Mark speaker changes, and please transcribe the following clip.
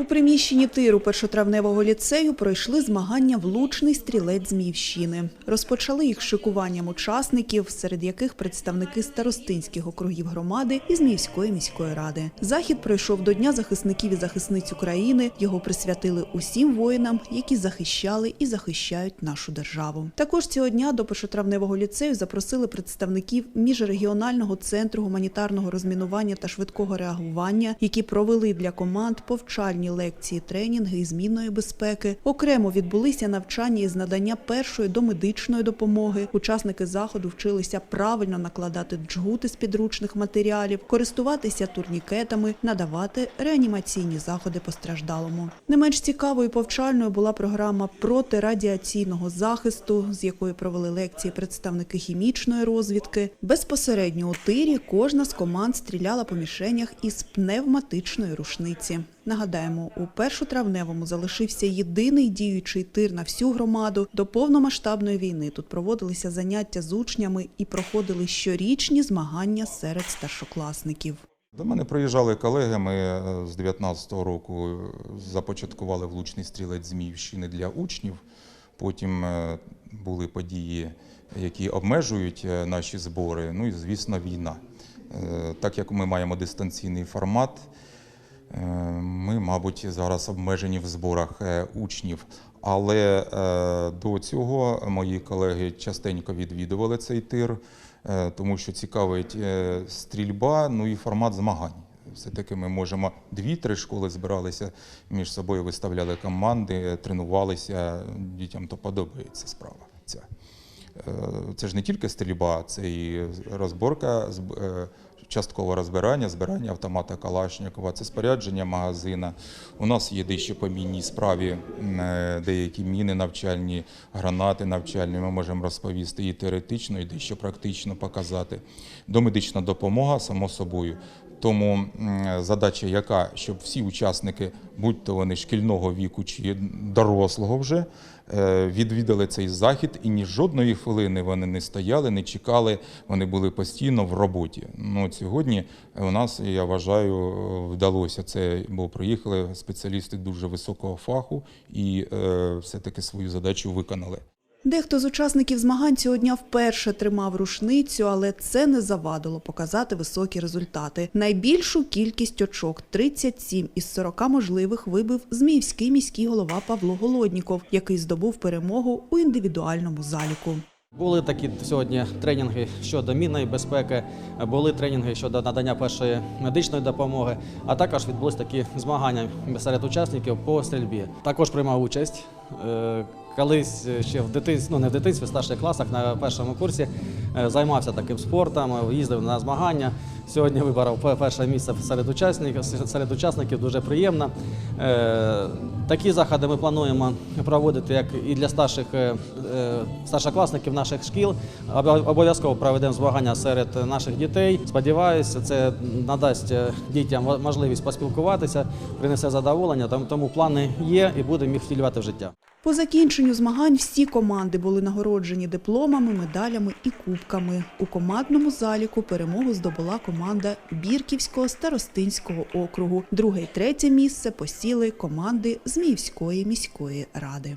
Speaker 1: У приміщенні тиру першотравневого ліцею пройшли змагання влучний стрілець Зміївщини. Розпочали їх шикуванням учасників, серед яких представники старостинських округів громади і Зміївської міської ради. Захід пройшов до Дня захисників і захисниць України. Його присвятили усім воїнам, які захищали і захищають нашу державу. Також цього дня до першотравневого ліцею запросили представників міжрегіонального центру гуманітарного розмінування та швидкого реагування, які провели для команд повчальні лекції, тренінги із змінної безпеки. Окремо відбулися навчання із надання першої домедичної допомоги. Учасники заходу вчилися правильно накладати джгути з підручних матеріалів, користуватися турнікетами, надавати реанімаційні заходи постраждалому. Не менш цікавою і повчальною була програма протирадіаційного захисту, з якої провели лекції представники хімічної розвідки. Безпосередньо у тирі кожна з команд стріляла по мішенях із пневматичної рушниці. Нагадаємо, у першотравневому залишився єдиний діючий тир на всю громаду. До повномасштабної війни тут проводилися заняття з учнями і проходили щорічні змагання серед старшокласників.
Speaker 2: До мене приїжджали колеги. Ми е, з 19-го року започаткували влучний стрілець Зміївщини для учнів. Потім е, були події, які обмежують е, наші збори. Ну і, звісно, війна. Так як ми маємо дистанційний формат, ми, мабуть, зараз обмежені в зборах е, учнів. Але е, до цього мої колеги частенько відвідували цей тир, е, тому що цікавить е, стрільба, ну і формат змагань. Все-таки ми можемо дві-три школи збиралися між собою, виставляли команди, тренувалися. Дітям то подобається справа. Ця. Е, Це ж не тільки стрільба, це і розборка, зб- е, часткове розбирання, збирання автомата Калашникова, це спорядження магазина. У нас є дещо по мінній справі, е, деякі міни навчальні, гранати навчальні. Ми можемо розповісти і теоретично, і дещо практично показати. Домедична допомога, само собою. Тому задача яка, щоб всі учасники, будь то вони шкільного віку чи дорослого вже, е, відвідали цей захід і ні жодної хвилини вони не стояли, не чекали, вони були постійно в роботі. Ну, сьогодні у нас, я вважаю, вдалося це, бо приїхали спеціалісти дуже високого фаху і е, все-таки свою задачу виконали.
Speaker 1: Дехто з учасників змагань цього дня вперше тримав рушницю, але це не завадило показати високі результати. Найбільшу кількість очок 37 із 40 можливих вибив зміївський міський голова Павло Голодніков, який здобув перемогу у індивідуальному заліку.
Speaker 3: Були такі сьогодні тренінги щодо мінної безпеки, були тренінги щодо надання першої медичної допомоги, а також відбулись такі змагання серед учасників по стрільбі. Також приймав участь. Е, Колись ще в дитинстві, ну не в дитинстві, в старших класах на першому курсі е, займався таким спортом, е, їздив на змагання. Сьогодні виборов перше місце серед учасників. Серед учасників дуже приємно. Е, Такі заходи ми плануємо проводити як і для старших е, е, старшокласників наших шкіл. Обов'язково проведемо змагання серед наших дітей. Сподіваюся, це надасть е, дітям можливість поспілкуватися, принесе задоволення. Тому плани є і будемо їх втілювати в життя.
Speaker 1: По закінченню змагань всі команди були нагороджені дипломами, медалями і кубками. У командному заліку перемогу здобула команда Бірківського старостинського округу. Друге й третє місце посіли команди Зміївської міської ради.